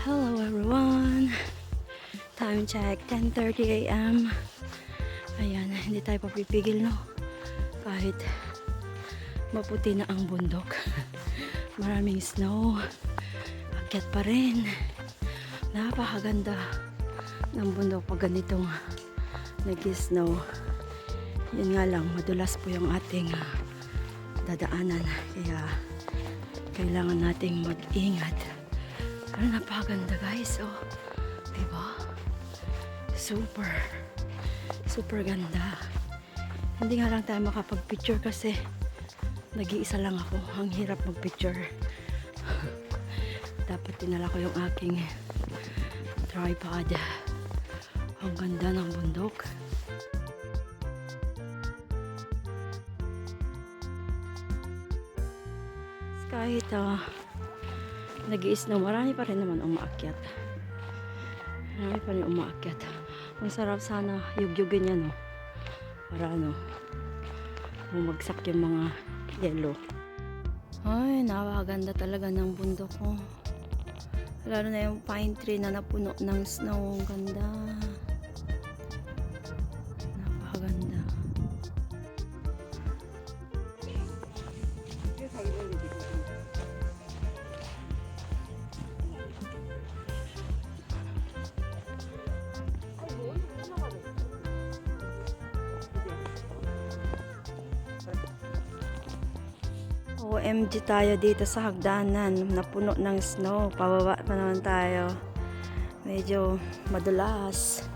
Hello everyone! Time check, 10.30 a.m. Ayan, hindi tayo papipigil no. Kahit maputi na ang bundok. Maraming snow. Akyat pa rin. Napakaganda ng bundok pag ganitong nag-snow. Yun nga lang, madulas po yung ating ah, dadaanan. Kaya kailangan nating mag-ingat. Pero napakaganda guys, oh. Diba? Super. Super ganda. Hindi nga lang tayo makapag-picture kasi nag-iisa lang ako. Ang hirap mag-picture. Dapat dinala ko yung aking tripod. Ang ganda ng bundok. Kahit uh, nag-iis na marami pa rin naman umaakyat. Marami pa rin umaakyat. Ang sarap sana yugyugin niya, no? Para ano, bumagsak yung mga yellow. Ay, napakaganda talaga ng bundok ko. Lalo na yung pine tree na napuno ng snow. Ang ganda. OMG tayo dito sa hagdanan. Napuno ng snow. Pababa pa naman tayo. Medyo madulas.